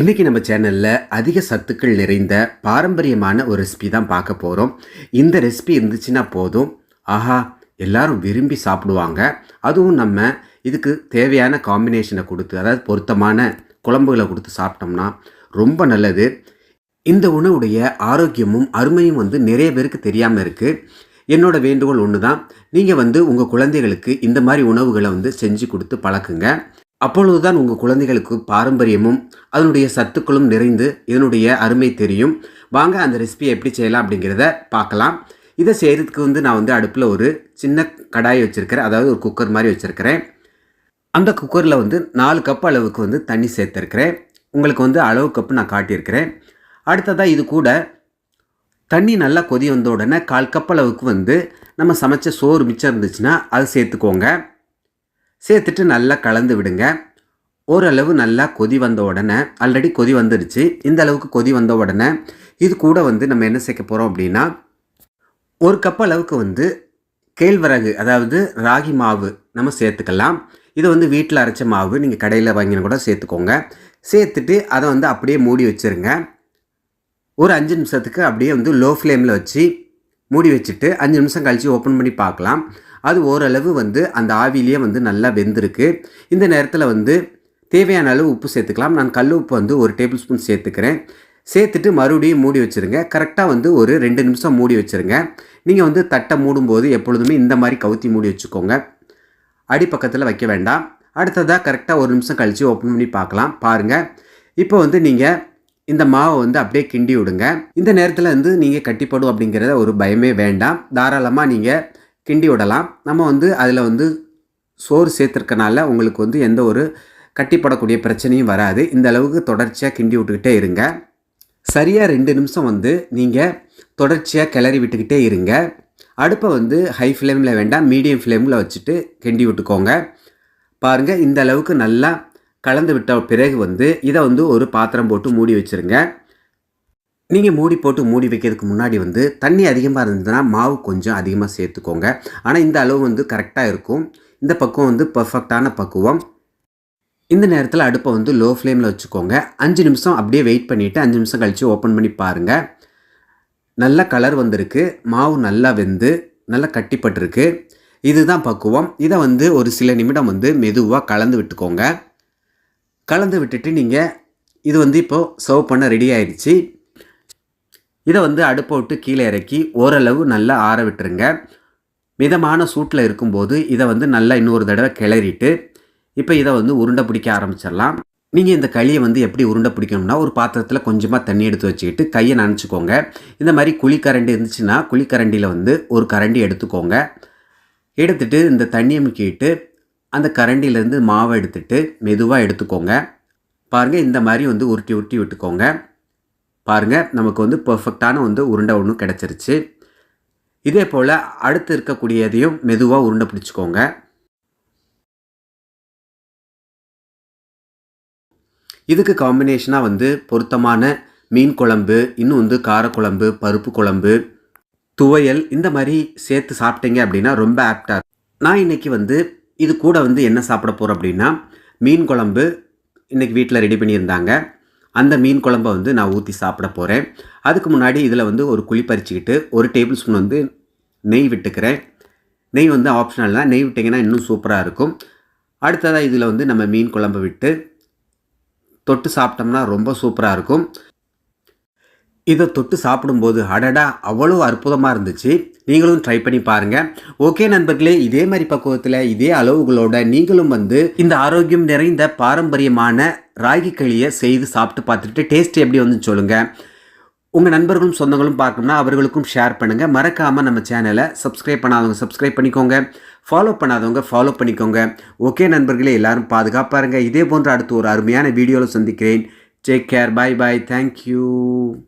இன்றைக்கி நம்ம சேனலில் அதிக சத்துக்கள் நிறைந்த பாரம்பரியமான ஒரு ரெசிபி தான் பார்க்க போகிறோம் இந்த ரெசிபி இருந்துச்சுன்னா போதும். ஆஹா எல்லாரும் விரும்பி சாப்பிடுவாங்க. அதுவும் நம்ம இதுக்கு தேவையான காம்பினேஷனை கொடுத்து அதாவது பொருத்தமான குழம்புகளை கொடுத்து சாப்பிட்டோம்னா ரொம்ப நல்லது. இந்த உணவுடைய ஆரோக்கியமும் அருமையும் வந்து நிறைய பேருக்கு தெரியாமல் இருக்குது என்னோட வேண்டுகோள் ஒன்று தான் நீங்கள் வந்து உங்கள் குழந்தைகளுக்கு இந்த மாதிரி உணவுகளை வந்து செஞ்சு கொடுத்து பழக்குங்க. அப்பொழுதுதான் உங்கள் குழந்தைகளுக்கு பாரம்பரியமும் அதனுடைய சத்துக்களும் நிறைந்து இதனுடைய அருமை தெரியும். வாங்க அந்த ரெசிபியை எப்படி செய்யலாம் அப்படிங்கிறத பார்க்கலாம். இதை செய்கிறதுக்கு வந்து நான் வந்து அடுப்பில் ஒரு சின்ன கடாய் வச்சுருக்கிறேன். அதாவது ஒரு குக்கர் மாதிரி வச்சுருக்கிறேன். அந்த குக்கரில் வந்து நாலு கப் அளவுக்கு வந்து தண்ணி சேர்த்துருக்கிறேன். உங்களுக்கு வந்து அளவு கப்பு நான் காட்டியிருக்கிறேன். அடுத்ததாக இது கூட தண்ணி நல்லா கொதி வந்த உடனே கால் கப் அளவுக்கு வந்து நம்ம சமைச்ச சோறு மிச்சம் இருந்துச்சுன்னா அது சேர்த்துக்கோங்க. சேர்த்துட்டு நல்லா கலந்து விடுங்க. ஓரளவு நல்லா கொதி வந்த உடனே ஆல்ரெடி கொதி வந்துடுச்சு. இந்த அளவுக்கு கொதி வந்த உடனே இது கூட வந்து நம்ம என்ன சேர்க்க போகிறோம் அப்படின்னா ஒரு கப் அளவுக்கு வந்து கேழ்வரகு அதாவது ராகி மாவு நம்ம சேர்த்துக்கலாம். இது வந்து வீட்டில் அரைச்ச மாவு நீங்கள் கடையில் வாங்கின கூட சேர்த்துக்கோங்க. சேர்த்துட்டு அதை வந்து அப்படியே மூடி வச்சுருங்க. ஒரு அஞ்சு நிமிஷத்துக்கு அப்படியே வந்து லோ ஃப்ளேமில் வச்சு மூடி வச்சுட்டு அஞ்சு நிமிஷம் கழித்து ஓப்பன் பண்ணி பார்க்கலாம். அது ஓரளவு வந்து அந்த ஆவிலேயே வந்து நல்லா வெந்திருக்கு. இந்த நேரத்தில் வந்து தேவையான அளவு உப்பு சேர்த்துக்கலாம். நான் கல் உப்பு வந்து ஒரு டேபிள் ஸ்பூன் சேர்த்துக்கிறேன். சேர்த்துட்டு மறுபடியும் மூடி வச்சுருங்க. கரெக்டாக வந்து ஒரு ரெண்டு நிமிஷம் மூடி வச்சுருங்க. நீங்கள் வந்து தட்டை மூடும்போது எப்பொழுதுமே இந்த மாதிரி கவுத்தி மூடி வச்சுக்கோங்க. அடிப்பக்கத்தில் வைக்க வேண்டாம். அடுத்ததாக கரெக்டாக ஒரு நிமிஷம் கழித்து ஓப்பன் பண்ணி பார்க்கலாம். பாருங்கள் இப்போ வந்து நீங்கள் இந்த மாவை வந்து அப்படியே கிண்டி விடுங்க. இந்த நேரத்தில் வந்து நீங்கள் கட்டிப்படும் அப்படிங்கிறத ஒரு பயமே வேண்டாம். தாராளமாக நீங்கள் கிண்டி விடலாம். நம்ம வந்து அதில் வந்து சோறு சேர்த்துருக்கனால உங்களுக்கு வந்து எந்த ஒரு கட்டிப்படக்கூடிய பிரச்சனையும் வராது. இந்த அளவுக்கு தொடர்ச்சியாக கிண்டி விட்டுக்கிட்டே இருங்க. சரியாக ரெண்டு நிமிஷம் வந்து நீங்கள் தொடர்ச்சியாக கிளறி விட்டுக்கிட்டே இருங்க. அடுப்பை வந்து ஹை ஃப்ளேமில் வேண்டாம் மீடியம் ஃப்ளேமில் வச்சுட்டு கிண்டி விட்டுக்கோங்க. பாருங்கள் இந்த அளவுக்கு நல்லா கலந்து விட்ட பிறகு வந்து இதை வந்து ஒரு பாத்திரம் போட்டு மூடி வச்சுருங்க. நீங்கள் மூடி போட்டு மூடி வைக்கிறதுக்கு முன்னாடி வந்து தண்ணி அதிகமாக இருந்ததுன்னா மாவு கொஞ்சம் அதிகமாக சேர்த்துக்கோங்க. ஆனால் இந்த அளவு வந்து கரெக்டாக இருக்கும். இந்த பக்குவம் வந்து பர்ஃபெக்டான பக்குவம். இந்த நேரத்தில் அடுப்பை வந்து லோ ஃப்ளேமில் வச்சுக்கோங்க. அஞ்சு நிமிஷம் அப்படியே வெயிட் பண்ணிவிட்டு அஞ்சு நிமிஷம் கழித்து ஓப்பன் பண்ணி பாருங்கள் நல்ல கலர் வந்திருக்கு. மாவு நல்லா வெந்து நல்லா கட்டிப்பட்டிருக்கு. இதுதான் பக்குவம். இதை வந்து ஒரு சில நிமிடம் வந்து மெதுவாக கலந்து விட்டுக்கோங்க. கலந்து விட்டுட்டு நீங்கள் இது வந்து இப்போது சர்வ் பண்ண ரெடி ஆயிடுச்சு. இதை வந்து அடுப்பை விட்டு கீழே இறக்கி ஓரளவு நல்லா ஆற விட்டுருங்க. மிதமான சூட்டில் இருக்கும்போது இதை வந்து நல்லா இன்னொரு தடவை கிளறிட்டு இப்போ இதை வந்து உருண்டை பிடிக்க ஆரம்பிச்சிடலாம். நீங்கள் இந்த களியை வந்து எப்படி உருண்டை பிடிக்கணும்னா ஒரு பாத்திரத்தில் கொஞ்சமாக தண்ணி எடுத்து வச்சுக்கிட்டு கையை நனைச்சிக்கோங்க. இந்த மாதிரி குழிக்கரண்டி இருந்துச்சுன்னா குழிக்கரண்டியில் வந்து ஒரு கரண்டி எடுத்துக்கோங்க. எடுத்துட்டு இந்த தண்ணியை முக்கிட்டு அந்த கரண்டியிலேருந்து மாவை எடுத்துட்டு மெதுவாக எடுத்துக்கோங்க. பாருங்கள் இந்த மாதிரி வந்து உருட்டி உருட்டி விட்டுக்கோங்க. பாருங்கள் நமக்கு வந்து பர்ஃபெக்டான வந்து உருண்டை ஒன்று கிடச்சிருச்சு. இதே போல் அடுத்து இருக்கக்கூடியதையும் மெதுவாக உருண்டை பிடிச்சிக்கோங்க. இதுக்கு காம்பினேஷனாக வந்து பொருத்தமான மீன் குழம்பு இன்னும் வந்து காரக்குழம்பு பருப்பு குழம்பு துவையல் இந்த மாதிரி சேர்த்து சாப்பிட்டீங்க அப்படின்னா ரொம்ப ஆப்டாக நான் இன்றைக்கி வந்து இது கூட வந்து என்ன சாப்பிட போகிறோம் அப்படின்னா மீன் குழம்பு இன்றைக்கி வீட்டில் ரெடி பண்ணியிருந்தாங்க. அந்த மீன் குழம்பை வந்து நான் ஊற்றி சாப்பிட போகிறேன் அதுக்கு முன்னாடி இதில் வந்து ஒரு குழி பறிச்சுக்கிட்டு ஒரு டேபிள் ஸ்பூன் வந்து நெய் விட்டுக்கிறேன். நெய் வந்து ஆப்ஷனல் தான் நெய் விட்டிங்கன்னா இன்னும் சூப்பராக இருக்கும். அடுத்ததாக இதில் வந்து நம்ம மீன் குழம்பு விட்டு தொட்டு சாப்பிட்டோம்னா ரொம்ப சூப்பராக இருக்கும். இதை தொட்டு சாப்பிடும்போது அடடா அவ்வளோ அற்புதமாக இருந்துச்சு. நீங்களும் ட்ரை பண்ணி பாருங்கள் ஓகே நண்பர்களே இதே மாதிரி பக்குவத்தில் இதே அளவுகளோட நீங்களும் வந்து இந்த ஆரோக்கியம் நிறைந்த பாரம்பரியமான ராகி களியை செய்து சாப்பிட்டு பார்த்துட்டு டேஸ்ட் எப்படி வந்து சொல்லுங்கள் உங்கள் நண்பர்களும் சொந்தங்களும் பார்க்கணும்னா அவர்களுக்கும் ஷேர் பண்ணுங்கள் மறக்காமல் நம்ம சேனலை சப்ஸ்கிரைப் பண்ணாதவங்க சப்ஸ்கிரைப் பண்ணிக்கோங்க. ஃபாலோ பண்ணாதவங்க ஃபாலோ பண்ணிக்கோங்க. ஓகே நண்பர்களே எல்லாரும் பாதுகாப்பாருங்க. இதே போன்ற அடுத்து ஒரு அருமையான வீடியோவில் சந்திக்கிறேன். Take care bye bye thank you